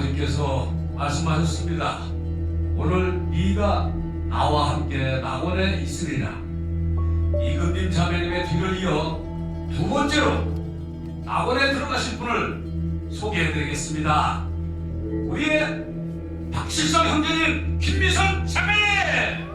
아버지께서 말씀하셨습니다. 오늘 네가 나와 함께 낙원에 있으리라. 이금님 자매님의 뒤를 이어 두 번째로 낙원에 들어가실 분을 소개해드리겠습니다. 우리의 박실성 형제님 김미선 자매님!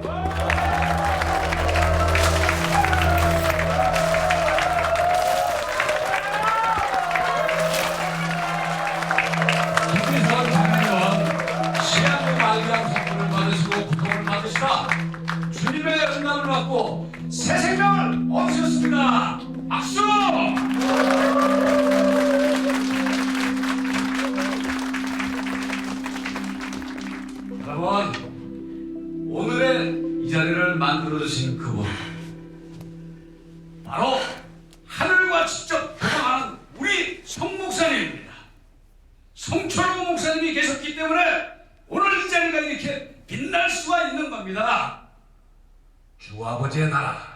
생명을 얻으셨습니다. 박수! 여러분, 오늘의 이 자리를 만들어주신 그분 바로 하늘과 직접 교감하는 우리 성 목사님입니다. 성철호 목사님이 계셨기 때문에 오늘 이 자리가 이렇게 빛날 수가 있는 겁니다. 주 아버지의 나라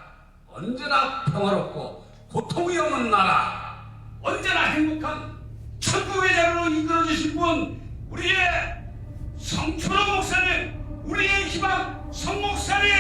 언제나 평화롭고 고통이 없는 나라 언제나 행복한 천국의 자리로 이끌어 주신 분 우리의 성철호 목사님 우리의 희망 성 목사님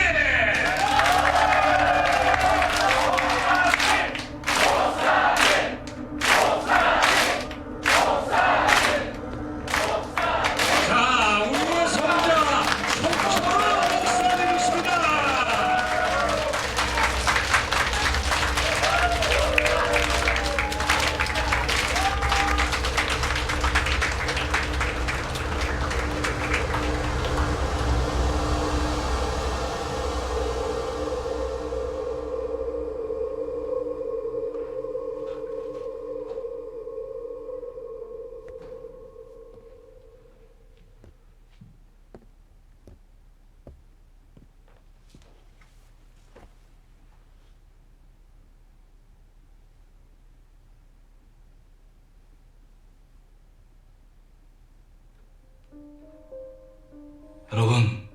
여러분,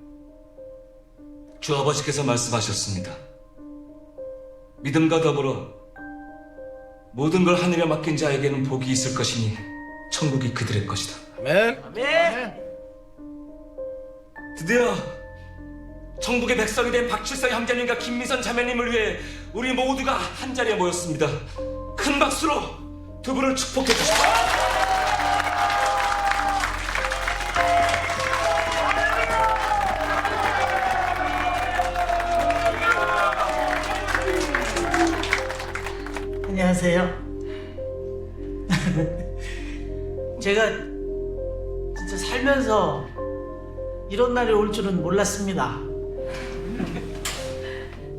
주 아버지께서 말씀하셨습니다. 믿음과 더불어 모든 걸 하늘에 맡긴 자에게는 복이 있을 것이니 천국이 그들의 것이다. 드디어 천국의 백성이 된 박칠성 형제님과 김미선 자매님을 위해 우리 모두가 한 자리에 모였습니다. 큰 박수로 두 분을 축복해 주십시오. 제가 진짜 살면서 이런 날이 올 줄은 몰랐습니다.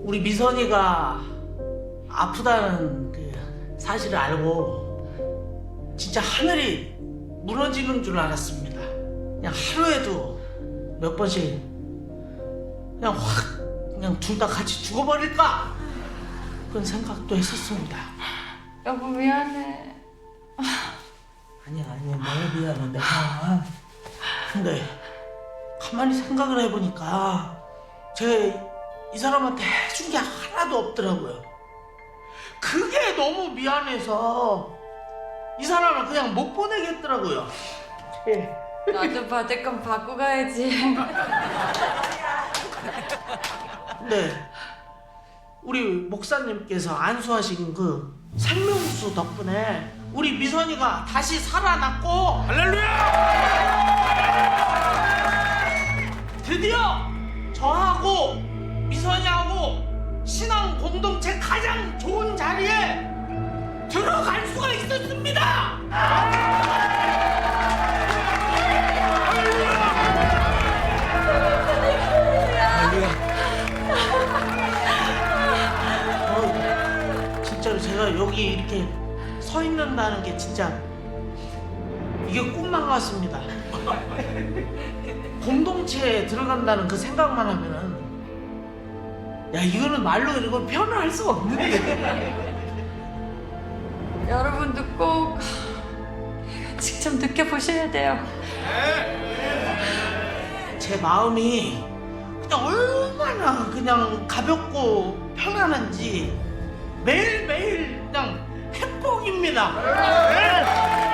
우리 미선이가 아프다는 그 사실을 알고 진짜 하늘이 무너지는 줄 알았습니다. 그냥 하루에도 몇 번씩 그냥 확 그냥 둘 다 같이 죽어버릴까 그런 생각도 했었습니다. 여보 미안해. 아니야 아니야 내가 미안해 내가 근데 가만히 생각을 해보니까 제가 이 사람한테 해준 게 하나도 없더라고요 그게 너무 미안해서 이 사람을 그냥 못 보내겠더라고요 예. 나도 받을 건 받고 가야지. 근데 우리 목사님께서 안수하신 그 생명수 덕분에 우리 미선이가 다시 살아났고 할렐루야! 드디어 저하고 미선이하고 신앙 공동체 가장 좋은 자리에 들어갈 수가 있었습니다. 어, 진짜로 제가 여기 이렇게 서 있는다는 게 진짜 이게 꿈만 같습니다. 공동체에 들어간다는 그 생각만 하면은 야 이거는 말로 이걸 표현할 수가 없는데 여러분도 꼭 이거 직접 느껴보셔야 돼요. 제 마음이 그냥 얼마나 그냥 가볍고 편안한지 매일매일 그냥 행복입니다. 네. 네.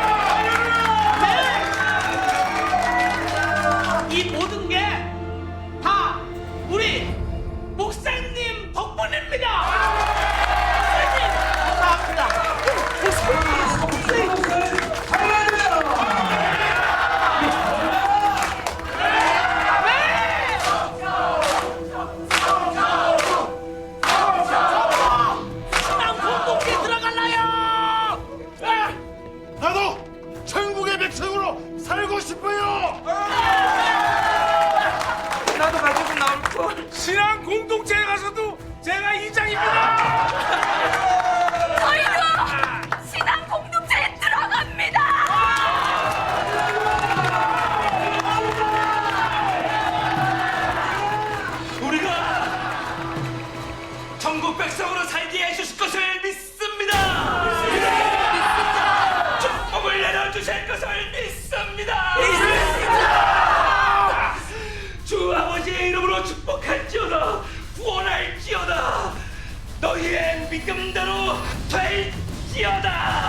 나도 천국의 백성으로 살고 싶어요. 나도 가족은 남고 신앙 공동체에 가서도 제가 이장입니다. 저희도 신앙 공동체에 들어갑니다. 우리가 천국 백성으로 살게 해주실 것을 믿습니다. 이름으로 축복할지어다 구원할지어다 너희의 믿음대로 될지어다